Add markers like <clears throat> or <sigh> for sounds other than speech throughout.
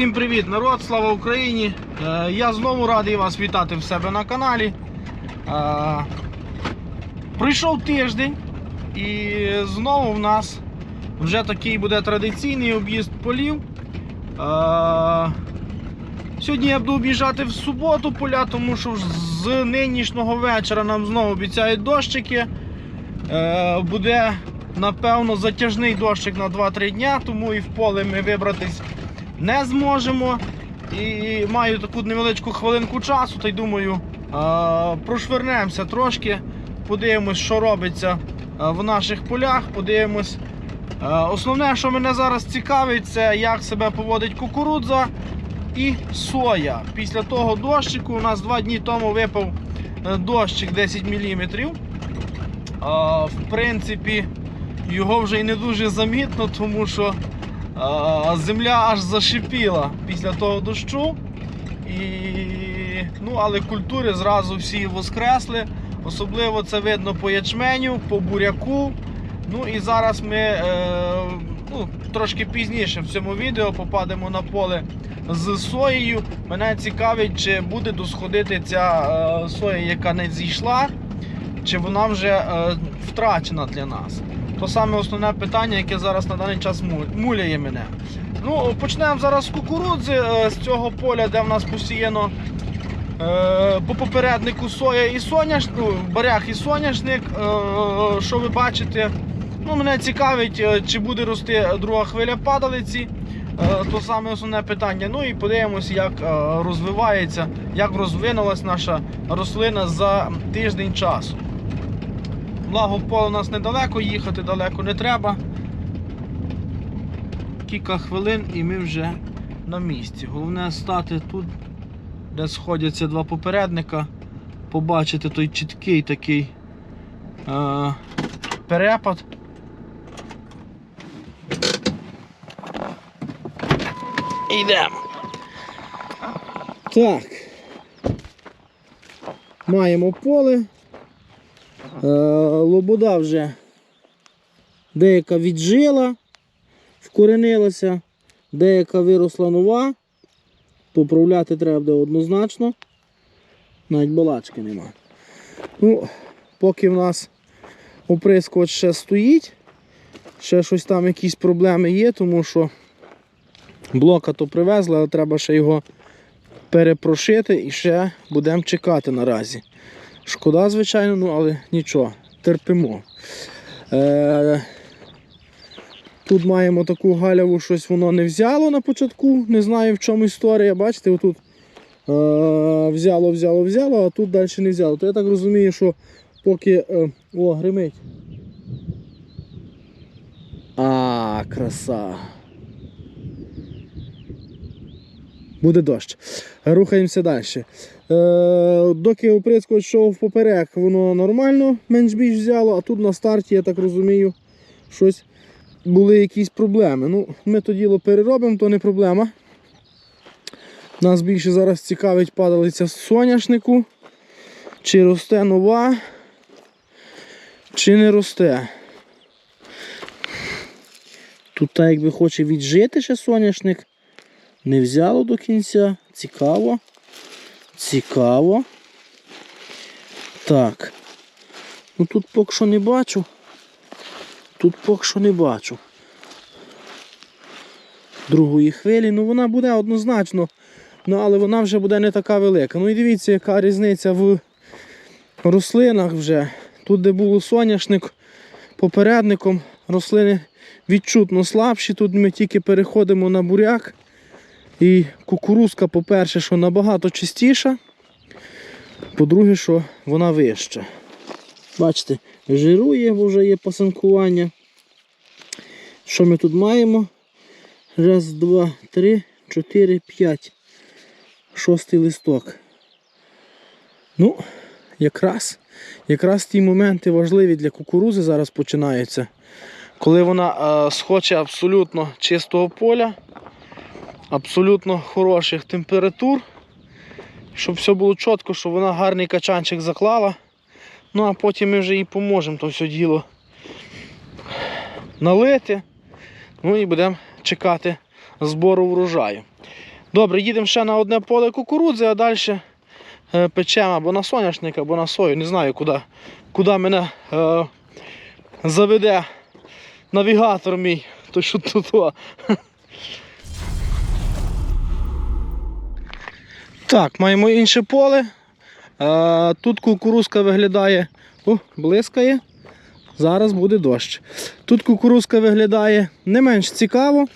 Всім привіт, народ! Слава Україні! Е, Я знову радий вас вітати в себе на каналі. Е, Пройшов тиждень і знову в нас вже такий буде традиційний об'їзд полів. Е, Сьогодні я буду об'їжджати в суботу поля, тому що з нинішнього вечора нам знову обіцяють дощики. Буде напевно затяжний дощик на 2-3 дня, тому і в поле ми вибратись не зможемо. І маю таку невеличку хвилинку часу, та й думаю, прошвернемося трошки, подивимось, що робиться в наших полях. Подивимось. Основне, що мене зараз цікавить, це як себе поводить кукурудза і соя. Після того дощику у нас два дні тому випав е, дощик 10 мм. В принципі, його вже й не дуже замітно, тому що земля аж зашипіла після того дощу. І, ну, але культури зразу всі воскресли. Особливо це видно по ячменю, по буряку. Ну і зараз ми е, ну, трошки пізніше в цьому відео попадемо на поле з соєю. Мене цікавить, чи буде досходити ця е, соя, яка не зійшла, чи вона вже е, втрачена для нас. То саме основне питання, яке зараз на даний час муляє мене. Ну, почнемо зараз з кукурудзи, е, з цього поля, де в нас посіяно е, по попереднику соя і соняшник, ну, барях і соняшник. Е, що ви бачите? Ну, мене цікавить, чи буде рости друга хвиля падалиці. То саме основне питання. Ну і подивимося, як розвивається, як розвинулась наша рослина за тиждень часу. Благо в поле у нас недалеко, їхати далеко не треба. Кілька хвилин і ми вже на місці. Головне стати тут, де сходяться два попередника, побачити той чіткий такий е, перепад. Йдемо. Так. Маємо поле. Е, Лобода вже деяка віджила, вкоренилася, деяка виросла нова. Поправляти треба буде однозначно. Навіть балачки нема. Ну, поки в нас оприскувач ще стоїть, ще щось там якісь проблеми є, тому що блока то привезли, але треба ще його перепрошити і ще будемо чекати наразі. Шкода, звичайно, ну але нічого, терпимо. Е, тут маємо таку галяву, щось воно не взяло на початку. Не знаю в чому історія. Бачите, отут е, взяло, взяло, взяло, а тут далі не взяло. То я так розумію, що поки. Е, о, гримить. А, краса. Буде дощ. Рухаємося далі. Е, доки оприскувач йшов поперек, воно нормально, менш-більш взяло, а тут на старті, я так розумію, щось були якісь проблеми. Ну, Ми то діло переробимо, то не проблема. Нас більше зараз цікавить падалиця соняшнику. Чи росте нова, чи не росте. Тут так якби хоче віджити ще соняшник. Не взяло до кінця. Цікаво. Цікаво. Так. Ну тут поки що не бачу. Тут поки що не бачу. Другої хвилі. Ну вона буде однозначно. Ну, але вона вже буде не така велика. Ну і дивіться, яка різниця в рослинах вже. Тут, де був соняшник попередником, рослини відчутно слабші. Тут ми тільки переходимо на буряк. І кукурузка, по-перше, що набагато чистіша. По-друге, що вона вища. Бачите, жирує, бо вже є пасанкування. Що ми тут маємо? Раз, два, три, чотири, п'ять. Шостий листок. Ну, якраз, якраз ті моменти важливі для кукурузи зараз починаються. Коли вона е, схоче абсолютно чистого поля абсолютно хороших температур, щоб все було чітко, щоб вона гарний качанчик заклала. Ну а потім ми вже їй поможемо то все діло налити. Ну і будемо чекати збору врожаю. Добре, їдемо ще на одне поле кукурудзи, а далі е, печемо або на соняшник, або на сою. Не знаю, куди, куди мене е, заведе навігатор мій. То що тут. Так, маємо інше поле. Тут кукурузка виглядає. О, блискає. Зараз буде дощ. Тут кукурузка виглядає не менш цікаво.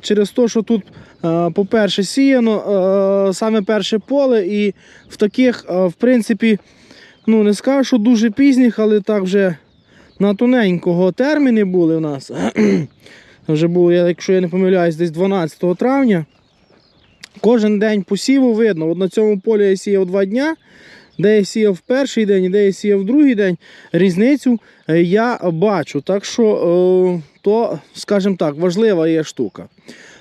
Через те, що тут, по-перше, сіяно саме перше поле, і в таких, в принципі, ну не скажу, що дуже пізніх, але так вже на тоненького терміни були у нас. <clears throat> Вже було, якщо я не помиляюсь, десь 12 травня. Кожен день посіву видно. От на цьому полі я сіяв два дня, де я сіяв перший день, і де я сіяв другий день. Різницю е, я бачу. Так що, е, то, скажімо так, важлива є штука.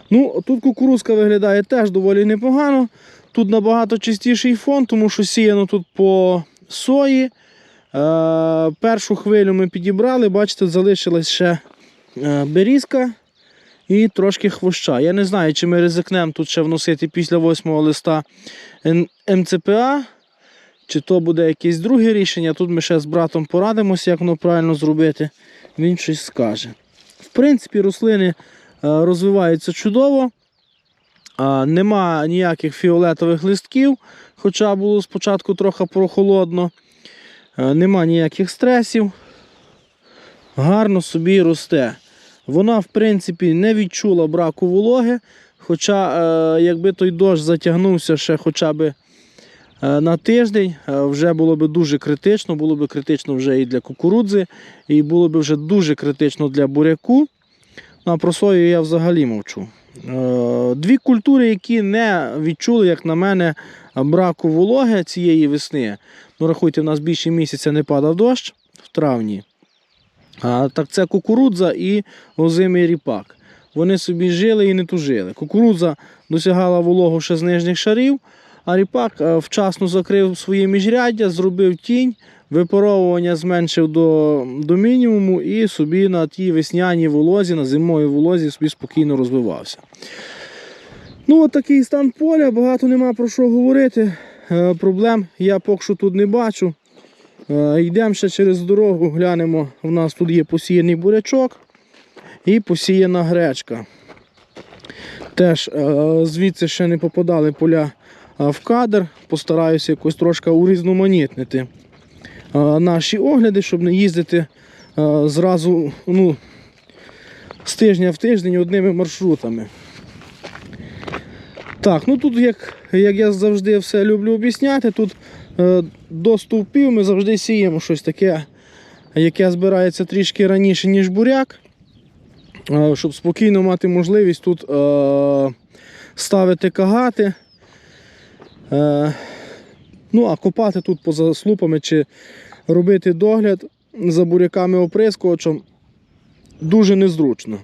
Ну, Тут кукурузка виглядає теж доволі непогано. Тут набагато чистіший фон, тому що сіяно тут по сої. Е, першу хвилю ми підібрали, бачите, залишилась ще берізка і трошки хвоща. Я не знаю, чи ми ризикнемо тут ще вносити після 8 листа МЦПА, чи то буде якесь друге рішення. Тут ми ще з братом порадимося, як воно правильно зробити. Він щось скаже. В принципі, рослини е, розвиваються чудово. Нема ніяких фіолетових листків, хоча було спочатку трохи прохолодно. Е, Нема ніяких стресів. Гарно собі росте. Вона, в принципі, не відчула браку вологи. Хоча, е, якби той дощ затягнувся ще хоча б е, на тиждень, е, вже було б дуже критично, було б критично вже і для кукурудзи, і було б вже дуже критично для буряку. Ну, а про сою я взагалі мовчу. Дві культури, які не відчули, як на мене, браку вологи цієї весни. Ну, рахуйте, в нас більше місяця не падав дощ в травні. Так це кукурудза і озимий ріпак. Вони собі жили і не тужили. Кукурудза досягала вологу ще з нижніх шарів, а ріпак е, вчасно закрив своє міжряддя, зробив тінь, випаровування зменшив до, до мінімуму і собі на тій весняній волозі, на зимовій волозі собі спокійно розвивався. Ну, от такий стан поля, багато нема про що говорити. Е, Проблем я поки що тут не бачу. Е, Йдемо ще через дорогу, глянемо. У нас тут є посіяний бурячок і посіяна гречка. Теж е, звідси ще не попадали поля е, в кадр. Постараюся якось трошки урізноманітнити наші огляди, щоб не їздити зразу ну, з тижня в тиждень одними маршрутами. Так, ну тут, як, як я завжди все люблю об'ясняти, тут до стовпів ми завжди сіємо щось таке, яке збирається трішки раніше, ніж буряк, е, щоб спокійно мати можливість тут е, ставити кагати. Е, ну, а копати тут поза слупами чи робити догляд за буряками оприскувачем дуже незручно.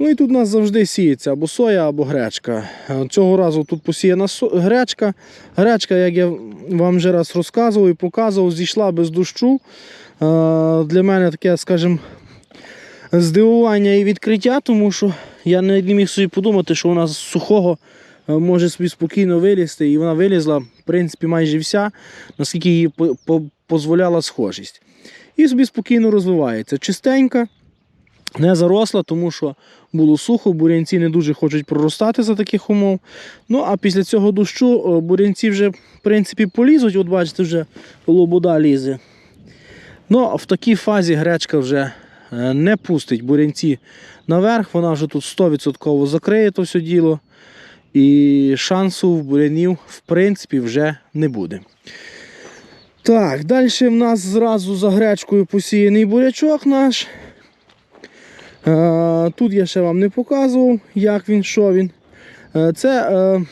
Ну і тут у нас завжди сіється або соя, або гречка. Е, Цього разу тут посіяна гречка. Гречка, як я вам вже раз розказував і показував, зійшла без дощу. Е, Для мене таке, скажімо, здивування і відкриття, тому що я не міг собі подумати, що вона з сухого е, може собі спокійно вилізти. І вона вилізла, в принципі, майже вся, наскільки їй дозволяла схожість. І собі спокійно розвивається. Чистенька, не заросла, тому що було сухо, бурянці не дуже хочуть проростати за таких умов. Ну а після цього дощу бурянці вже в принципі полізуть, от бачите, вже лобода лізе. Ну, в такій фазі гречка вже е, не пустить бурянці наверх, вона вже тут 100% закриє то все діло. І шансу в бурянів в принципі вже не буде. Так, далі в нас зразу за гречкою посіяний бурячок наш. Е, Тут я ще вам не показував, як він, що він. Е, Це е,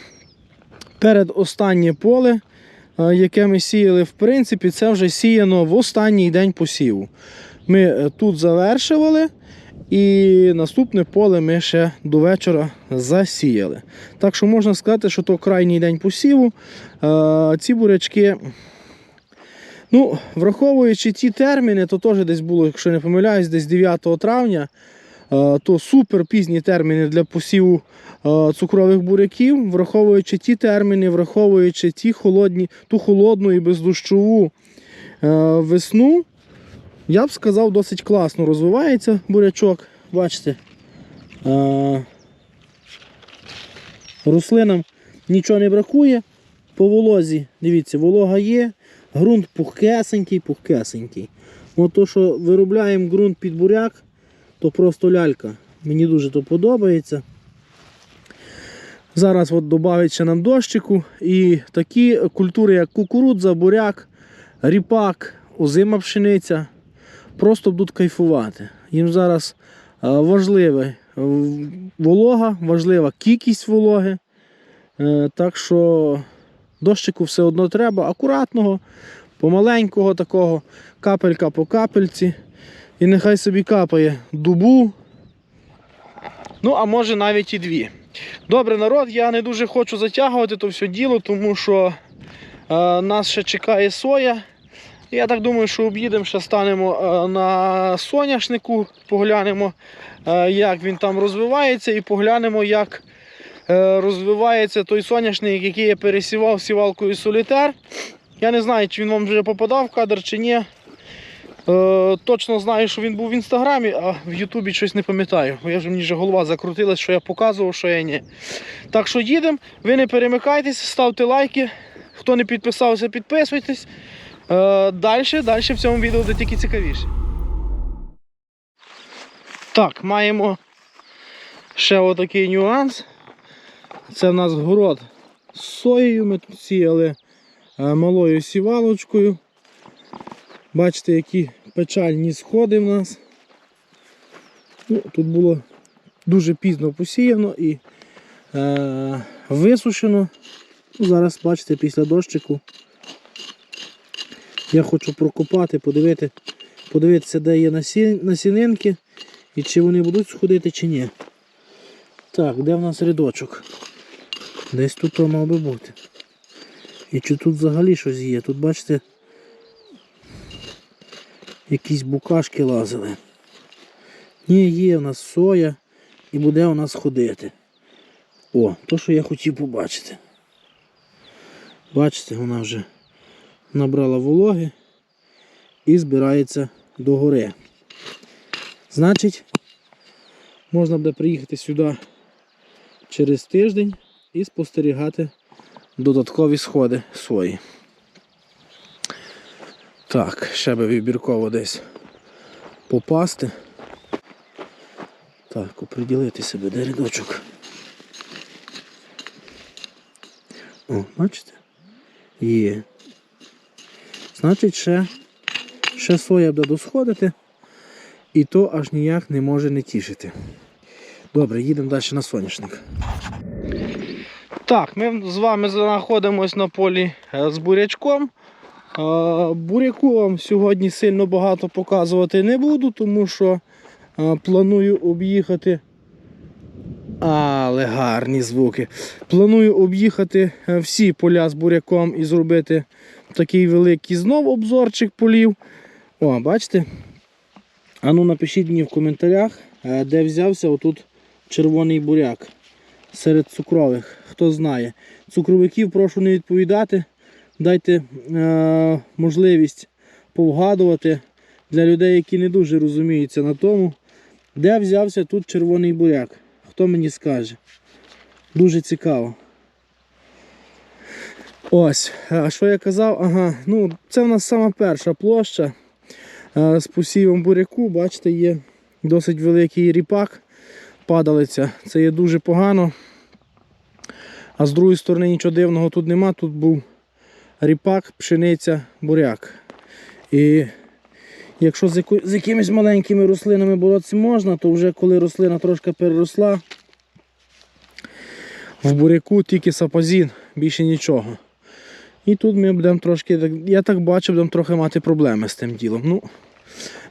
передостаннє поле, яке ми сіяли, в принципі, це вже сіяно в останній день посіву. Ми тут завершували, і наступне поле ми ще до вечора засіяли. Так що можна сказати, що то крайній день посіву. Ці бурячки. Ну, враховуючи ті терміни, то теж десь було, якщо не помиляюсь, десь 9 травня. Е, то супер пізні терміни для посіву е, цукрових буряків, враховуючи ті терміни, враховуючи ті холодні, ту холодну і бездощову е, весну, я б сказав, досить класно розвивається бурячок. Бачите, рослинам нічого не бракує. По волозі, дивіться, волога є, ґрунт пухкесенький, пухкесенький. Ну, то, що виробляємо ґрунт під буряк, то просто лялька. Мені дуже то подобається. Зараз от додавить ще нам дощику. І такі культури, як кукурудза, буряк, ріпак, озима пшениця, просто будуть кайфувати. Їм зараз е, важлива е, волога, важлива кількість вологи. Е, Так що дощику все одно треба, акуратного, помаленького такого, капелька по капельці. І нехай собі капає дубу. Ну, а може навіть і дві. Добре, народ, я не дуже хочу затягувати то все діло, тому що е, нас ще чекає соя. Я так думаю, що об'їдемо, ще станемо е, на соняшнику, поглянемо, е, як він там розвивається, і поглянемо, як е, розвивається той соняшник, який я пересівав сівалкою солітер. Я не знаю, чи він вам вже попадав в кадр чи ні. Е, точно знаю, що він був в інстаграмі, а в Ютубі щось не пам'ятаю. Я вже мені вже голова закрутилась, що я показував, що я ні. Так що їдемо, ви не перемикайтесь, ставте лайки. Хто не підписався, підписуйтесь. Е, далі, далі в цьому відео буде тільки цікавіше. Так, маємо ще отакий нюанс. Це в нас город з соєю. Ми тут сіяли е, малою сівалочкою. Бачите, які печальні сходи в нас. Ну, тут було дуже пізно посіяно і е, висушено. Ну, зараз, бачите, після дощику я хочу прокопати, подивити, подивитися, де є насі- насінинки і чи вони будуть сходити, чи ні. Так, де в нас рядочок? Десь тут то мав би бути. І чи тут взагалі щось є? Тут бачите, якісь букашки лазили. Ні, є в нас соя і буде у нас ходити. О, то, що я хотів побачити. Бачите, вона вже набрала вологи і збирається до гори. Значить, можна буде приїхати сюди через тиждень і спостерігати додаткові сходи сої. Так, ще би вибірково десь попасти. Так, оприділити себе, де рядочок. О, бачите? Є. Значить, ще, ще соя буде досходити, і то аж ніяк не може не тішити. Добре, їдемо далі на соняшник. Так, ми з вами знаходимося на полі е, з бурячком. Буряку вам сьогодні сильно багато показувати не буду, тому що планую об'їхати. Але гарні звуки. Планую об'їхати е, всі поля з буряком і зробити такий великий знов обзорчик полів. О, бачите? А ну напишіть мені в коментарях, е, де взявся отут червоний буряк серед цукрових. Хто знає. Цукровиків прошу не відповідати. Дайте е, можливість повгадувати для людей, які не дуже розуміються на тому, де взявся тут червоний буряк. Хто мені скаже? Дуже цікаво. Ось, а що я казав? Ага, ну це в нас сама перша площа е, з посівом буряку. Бачите, є досить великий ріпак, падалиця. Це є дуже погано. А з другої сторони нічого дивного тут нема. Тут був ріпак, пшениця, буряк. І якщо з, якимись маленькими рослинами боротися можна, то вже коли рослина трошки переросла, в буряку тільки сапазін, більше нічого. І тут ми будемо трошки, я так бачу, будемо трохи мати проблеми з тим ділом. Ну,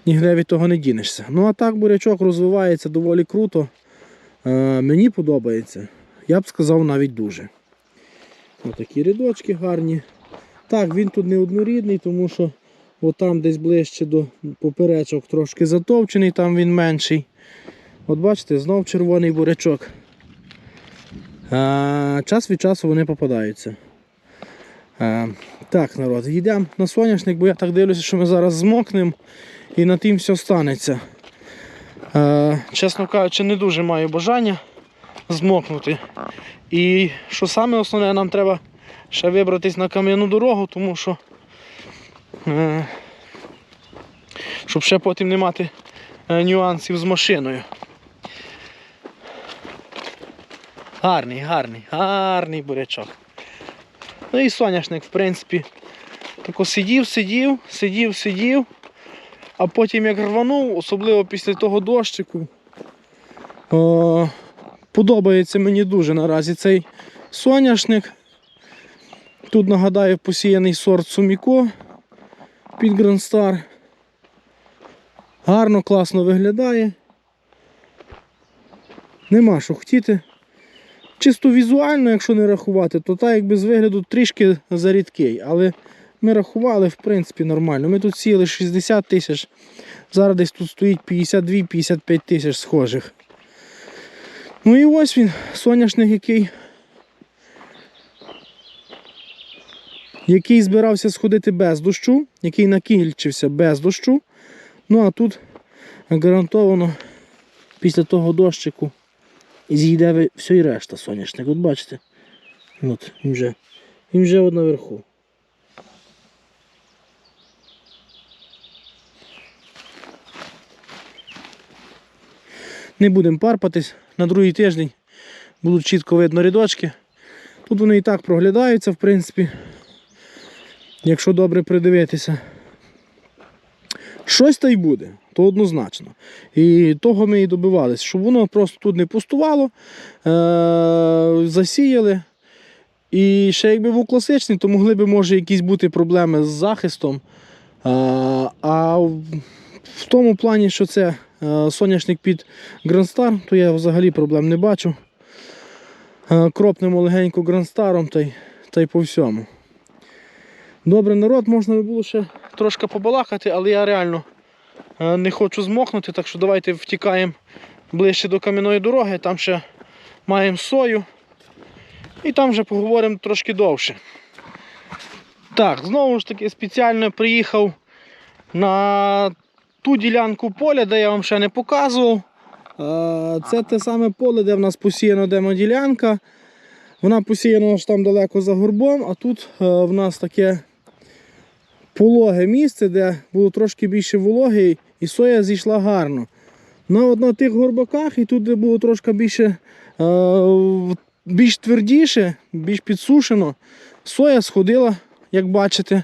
ніде від того не дінешся. Ну а так бурячок розвивається доволі круто. Е, мені подобається. Я б сказав навіть дуже. Отакі рядочки гарні. Так, він тут не однорідний, тому що отам десь ближче до поперечок трошки затовчений, там він менший. От бачите, знов червоний бурячок. А, час від часу вони попадаються. А, так, народ, йдемо на соняшник, бо я так дивлюся, що ми зараз змокнемо і на тим все станеться. А, чесно кажучи, не дуже маю бажання змокнути. І що саме основне, нам треба ще вибратись на кам'яну дорогу, тому що. Е, щоб ще потім не мати е, нюансів з машиною. Гарний, гарний, гарний бурячок. Ну і соняшник, в принципі, тако сидів, сидів, сидів, сидів, а потім як рванув, особливо після того дощику. О, подобається мені дуже наразі цей соняшник. Тут нагадаю посіяний сорт Суміко під Grand Star. Гарно, класно виглядає. Нема що хотіти. Чисто візуально, якщо не рахувати, то так якби з вигляду трішки зарідкий. Але ми рахували, в принципі, нормально. Ми тут сіяли 60 тисяч. Зараз десь тут стоїть 52-55 тисяч схожих. Ну і ось він, соняшник, який. Який збирався сходити без дощу, який накільчився без дощу. Ну а тут гарантовано після того дощику зійде все і решта соняшник. От бачите. От, він вже, він вже от наверху. Не будемо парпатись. На другий тиждень будуть чітко видно рядочки. Тут вони і так проглядаються, в принципі, якщо добре придивитися. Щось та й буде, то однозначно. І того ми і добивалися, щоб воно просто тут не пустувало, е- засіяли. І ще якби був класичний, то могли б, може, якісь бути проблеми з захистом. А, а в тому плані, що це е, соняшник під Star, то я взагалі проблем не бачу. Е, Кропнемо легенько Starом та й, та й по всьому. Добре, народ, можна було ще трошки побалакати, але я реально е, не хочу змокнути, так що давайте втікаємо ближче до кам'яної дороги, там ще маємо сою. І там вже поговоримо трошки довше. Так, знову ж таки спеціально приїхав на ту ділянку поля, де я вам ще не показував. Е, Це те саме поле, де в нас посіяна демоділянка. Вона посіяна аж там далеко за горбом, а тут е, в нас таке пологе місце, де було трошки більше вологи, і соя зійшла гарно. На, на тих горбаках і тут, де було трошки більше, е, більш твердіше, більш підсушено, соя сходила, як бачите,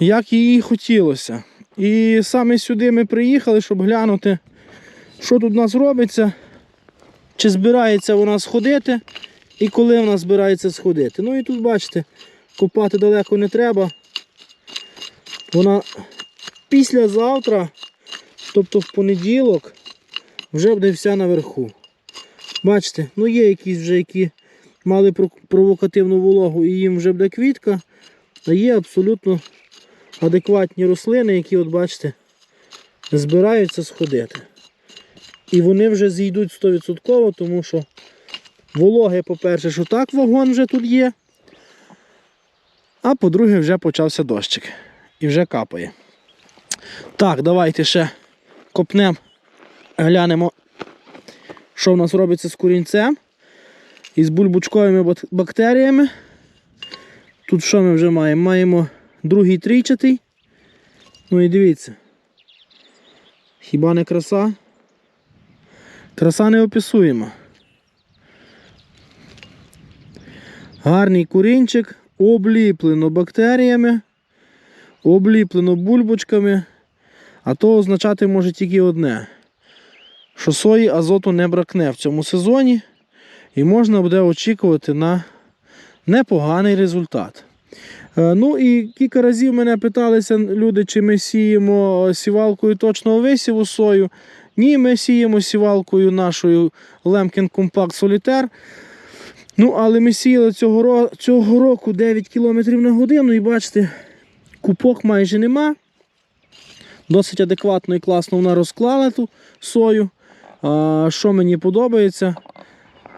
як їй хотілося. І саме сюди ми приїхали, щоб глянути, що тут у нас робиться, чи збирається вона сходити і коли вона збирається сходити. Ну і тут бачите, копати далеко не треба. Вона післязавтра, тобто в понеділок, вже буде вся наверху. Бачите, ну є якісь вже, які мали провокативну вологу і їм вже буде квітка, а є абсолютно адекватні рослини, які, от бачите, збираються сходити. І вони вже зійдуть 100%, тому що вологи, по-перше, що так вагон вже тут є. А по-друге, вже почався дощик. І вже капає. Так, давайте ще копнемо, глянемо, що в нас робиться з курінцем і з бульбучковими бактеріями. Тут що ми вже маємо? Маємо другий трійчатий. Ну і дивіться. Хіба не краса? Краса не описуємо. Гарний курінчик, обліплено бактеріями, обліплено бульбочками. А то означати може тільки одне, що сої азоту не бракне в цьому сезоні і можна буде очікувати на непоганий результат. Е, Ну і кілька разів мене питалися люди, чи ми сіємо сівалкою точного висіву сою. Ні, ми сіємо сівалкою нашою Lemkin Compact Solitaire. Ну, але ми сіяли цього, цього року 9 км на годину і бачите, купок майже нема. Досить адекватно і класно вона розклала ту сою. Що мені подобається?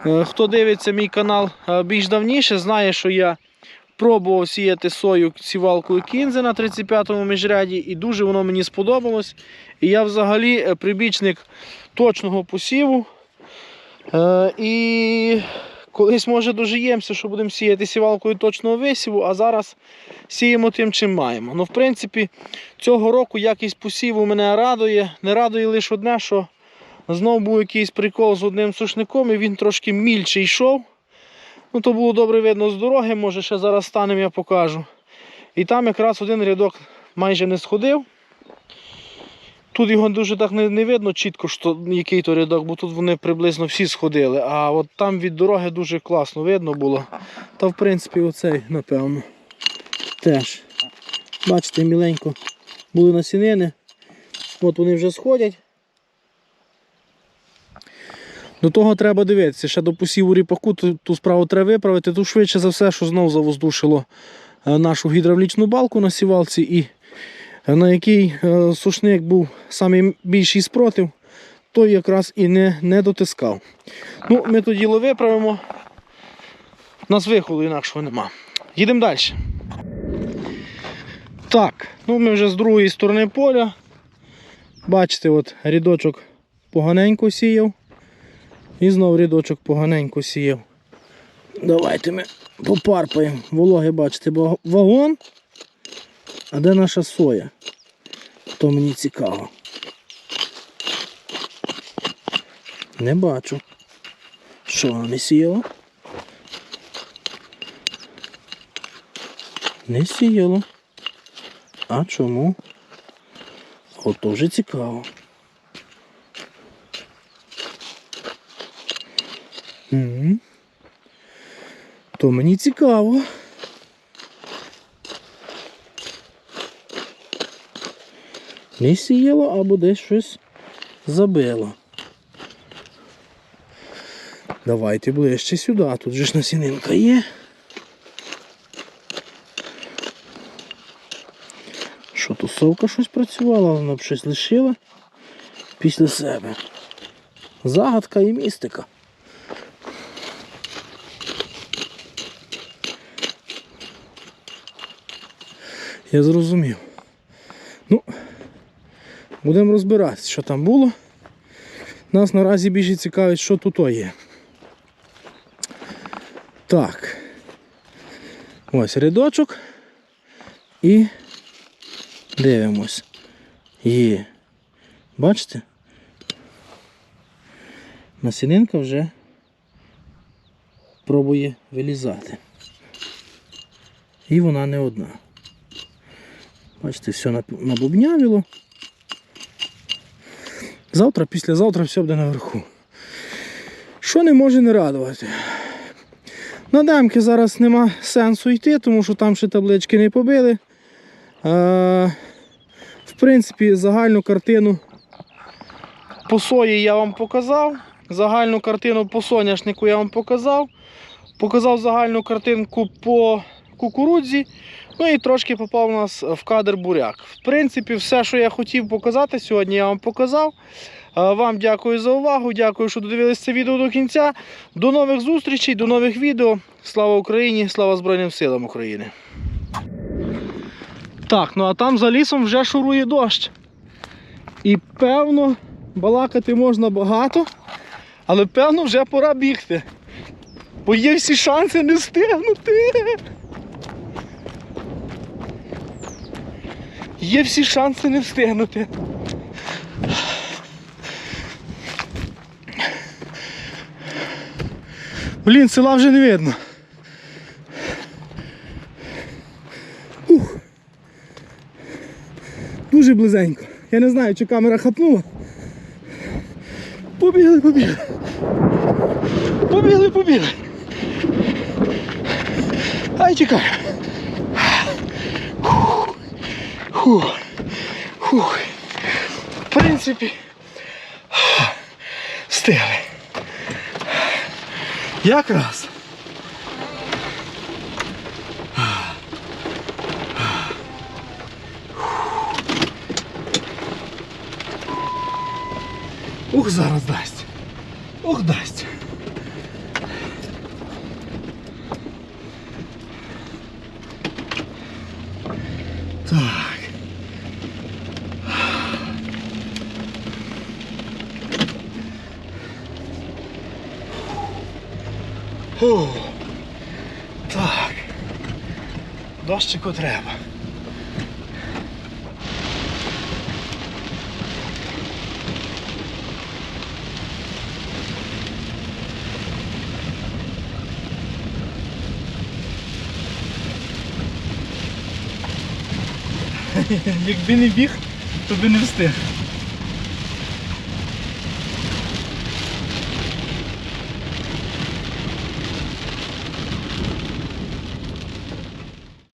Е, Хто дивиться мій канал е, більш давніше, знає, що я пробував сіяти сою сівалкою кінзи на 35-му міжряді, і дуже воно мені сподобалось. І я взагалі е, прибічник точного посіву. І колись, може, дожиємося, що будемо сіяти сівалкою точного висіву, а зараз сіємо тим, чим маємо. Ну, в принципі, цього року якість посіву мене радує. Не радує лише одне, що Знов був якийсь прикол з одним сушником, і він трошки мільче йшов. Ну, то було добре видно з дороги, може ще зараз станемо, я покажу. І там якраз один рядок майже не сходив. Тут його дуже так не, не видно чітко, що, який то рядок, бо тут вони приблизно всі сходили. А от там від дороги дуже класно видно було. Та в принципі оцей, напевно, теж. Бачите, міленько були насінини. От вони вже сходять. До того треба дивитися, ще до посіву ріпаку ту, ту справу треба виправити. Тут швидше за все, що знову завоздушило е, нашу гідравлічну балку на сівалці, і на який е, сушник був найбільший спротив, той якраз і не, не дотискав. Ну, Ми то діло виправимо. У нас виходу інакшого нема. Їдемо далі. Так, ну ми вже з другої сторони поля. Бачите, от рядочок поганенько сіяв. І знов рядочок поганенько сіяв. Давайте ми попарпаємо. Вологи, бачите, вагон. А де наша соя? То мені цікаво. Не бачу. Що вона не сіяла? Не сіяло. А чому? От то вже цікаво. Угу. То мені цікаво. Не сіяло або десь щось забило. Давайте ближче сюди, тут же ж насінинка є. Що тусовка щось працювала, вона б щось лишила після себе. Загадка і містика. Я зрозумів. Ну, будемо розбиратися, що там було. Нас наразі більше цікавить, що тут є. Так. Ось рядочок. І дивимось. Є. Бачите? Насінинка вже пробує вилізати. І вона не одна. Бачите, все набубнявіло. Завтра, післязавтра все буде наверху. Що не може не радувати? На демки зараз нема сенсу йти, тому що там ще таблички не побили. В принципі, загальну картину по сої я вам показав. Загальну картину по соняшнику я вам показав. Показав загальну картинку по кукурудзі. Ну і трошки попав у нас в кадр буряк. В принципі, все, що я хотів показати сьогодні, я вам показав. Е, Вам дякую за увагу. Дякую, що додивилися це відео до кінця. До нових зустрічей, до нових відео. Слава Україні! Слава Збройним силам України! Так, ну а там за лісом вже шурує дощ. І певно, балакати можна багато, але певно вже пора бігти. Бо є всі шанси не встигнути. Є всі шанси не встигнути. Блін, села вже не видно. Дуже близенько. Я не знаю, чи камера хапнула. Побігли, побігли. Побігли, побігли. Ай, чекай. Фух. Фух. В принципі, встигли. Якраз. Ух, зараз дасть. Ух, дасть. Так. Фу. Так. Дощику треба. <laughs> Якби не біг, то би не встиг.